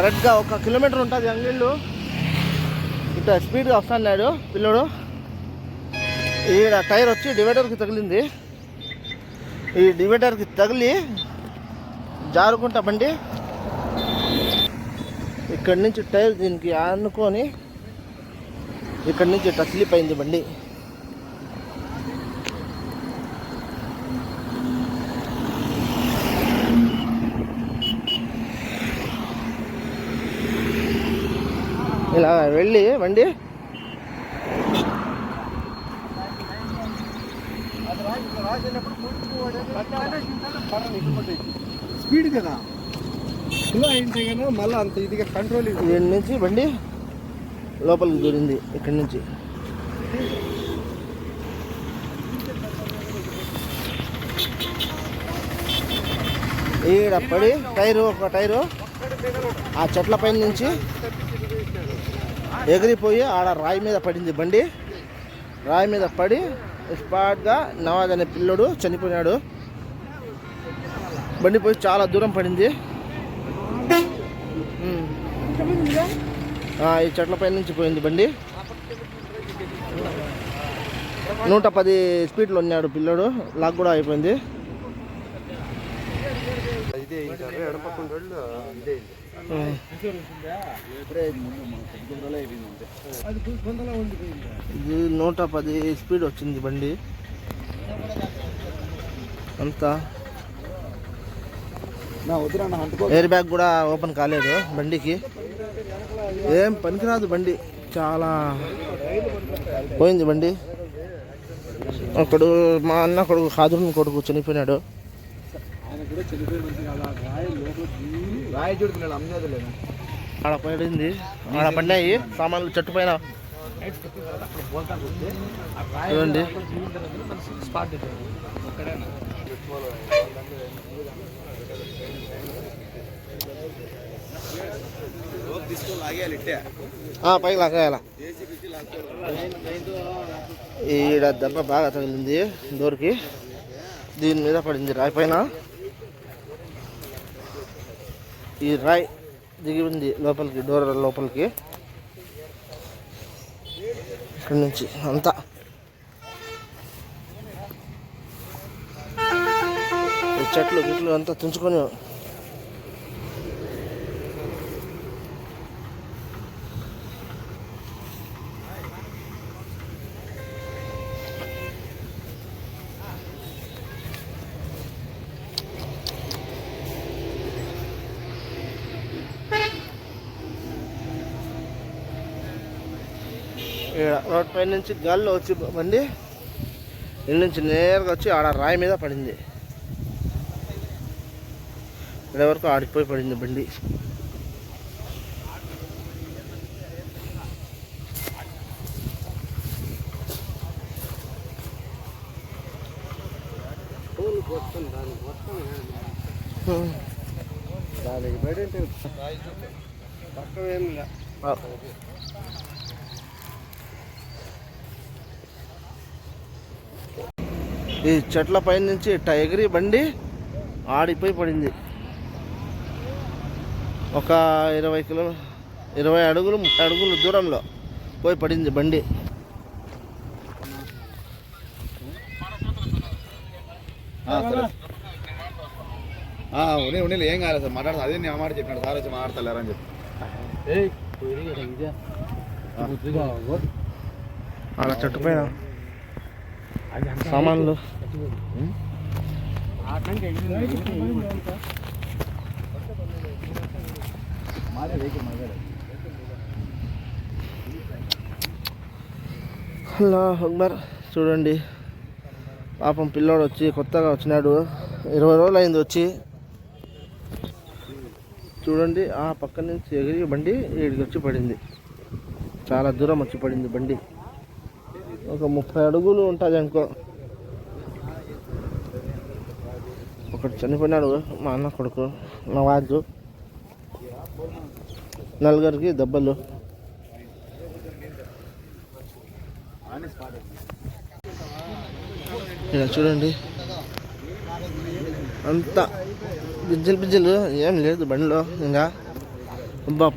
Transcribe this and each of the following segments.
కరెక్ట్గా ఒక కిలోమీటర్ ఉంటుంది అంగిళ్ళు ఇట్లా స్పీడ్గా వస్తున్నాడు పిల్లడు. ఈడ టైర్ వచ్చి డివైడర్కి తగిలింది. ఈ డివైడర్కి తగిలి జారుకుంటా బండి. ఇక్కడి నుంచి టైర్ దీనికి ఆనుకొని ఇక్కడి నుంచి ఇట్లా స్లిప్ అయింది బండి. వెళ్ళి బండి. స్పీడ్ కదా. స్లో అయితే కదా మళ్ళీ అంత ఇదిగా కంట్రోల్ దీని నుంచి బండి లోపలికి దూరింది ఇక్కడి నుంచి. ఈడ పడి టైరు ఒక టైరు ఆ చెట్ల పైన నుంచి ఎగిరిపోయి ఆడ రాయి మీద పడింది బండి. రాయి మీద పడి స్పాట్గా నవాజ్ అనే పిల్లడు చనిపోయినాడు బండి పోయి చాలా దూరం పడింది. ఈ చెట్లపై నుంచి పోయింది బండి. నూట పది స్పీడ్లో ఉన్నాడు పిల్లడు. లాక్ కూడా అయిపోయింది. ఇదే. ఇది నూట పది స్పీడ్ వచ్చింది బండి. అంతా. ఎయిర్ బ్యాగ్ కూడా ఓపెన్ కాలేదు బండికి. ఏం పనికిరాదు బండి. చాలా పోయింది బండి. ఒకడు మా అన్న కొడుకు హాజరు కొడుకు చనిపోయినాడు. కూడా చనిపోయి మంచి కదా. రాయి లోపల రాయి చూడుతున్నాడు అమ్మేది లేదు ఆడ పడింది. ఆడ పడినాయి సామాన్లు చెట్టు పైన. చూడండి స్పాట్ ఆ, పైకి లాగాయాల? ఈడ దెబ్బ బాగా తగిలింది. డోర్కి. దీని మీద పడింది రాయి పైన. ఈ రాయి దిగి ఉంది లోపలికి డోర్ లోపలికి. ఇక్కడి నుంచి అంతా. చెట్లు గిట్లు అంతా తుంచుకొని రోడ్ పై నుంచి గాల్లో వచ్చి బండి ఇల్లు నుంచి నేరుగా వచ్చి ఆడ రాయి మీద పడింది. ఇక్కడ వరకు ఆడిపోయి పడింది బండి. దానికి బయట ఏం లే. ఆ. ఈ చెట్ల పై నుంచి ఇట్ట ఎగిరి బండి ఆడిపోయి పడింది. ఒక ఇరవై కిలో ఇరవై అడుగులు ముప్పై అడుగులు దూరంలో పోయి పడింది బండి. ఉన్నాయి ఉన్నాయి ఏం కాలేదు సార్ మాట్లాడతా. అదే నేను మాట చెప్పినాడు. సార్ వచ్చి మాట్లాడతలేరని చెప్పి. ఆడ చెట్టు పైన సామాన్లు. హలో అక్బర్. చూడండి. పాపం పిల్లోడు వచ్చి కొత్తగా వచ్చినాడు. ఇరవై రోజులు అయింది వచ్చి. చూడండి ఆ పక్క నుంచి ఎగిరి బండి ఈడికి వచ్చి పడింది. చాలా దూరం వచ్చి పడింది బండి. ఒక ముప్పై అడుగులు ఉంటుంది అనుకో. ఒకటి చనిపోయినాడు మా అన్న కొడుకు నవాజు నలుగురికి దెబ్బలు. ఇలా చూడండి. అంతా బిజ్జలు బిజ్జలు ఏం లేదు బండిలో ఇంకా.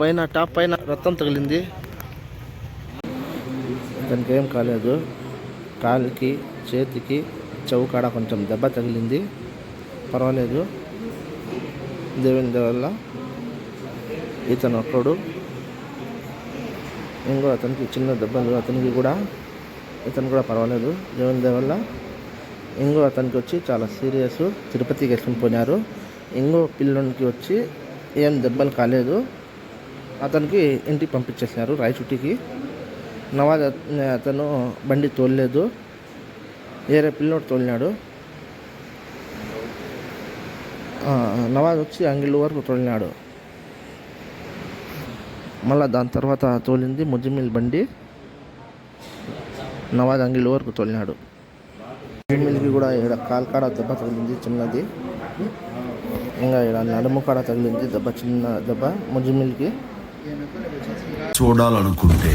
పైన టాప్ పైన రక్తం తగిలింది. అతనికి ఏం కాలేదు. కాలుకి చేతికి చెవు కాడ కొంచెం దెబ్బ తగిలింది. పర్వాలేదు. దేవుని వల్ల ఇతను ఒక్కడు. ఇంకో అతనికి చిన్న దెబ్బలు అతనికి కూడా ఇతను కూడా పర్వాలేదు. దేవుని వల్ల ఇంకో అతనికి వచ్చి చాలా సీరియస్ తిరుపతికి వేసుకుని పోయినారు. ఇంకో పిల్లోనికి వచ్చి ఏం దెబ్బలు కాలేదు. అతనికి ఇంటికి పంపించేసినారు రాయచుట్టికి నవాజ్ అతను బండి తోలలేదు. వేరే పిల్లోడు తోలినాడు. నవాజ్ వచ్చి అంగిల్ వరకు తోలినాడు. మళ్ళా దాని తర్వాత తోలింది ముజ్జిమిల్ బండి. నవాజ్ అంగిల్ వరకు తోలినాడు. ముజ్జిమిల్కి కూడా ఇక్కడ కాల్కాడ దెబ్బ తగిలింది చిన్నది. ఇంకా ఇక్కడ నడుము కాడ తగిలింది దెబ్బ చిన్న దెబ్బ ముజ్జిమిల్కి చూడాలనుకుంటే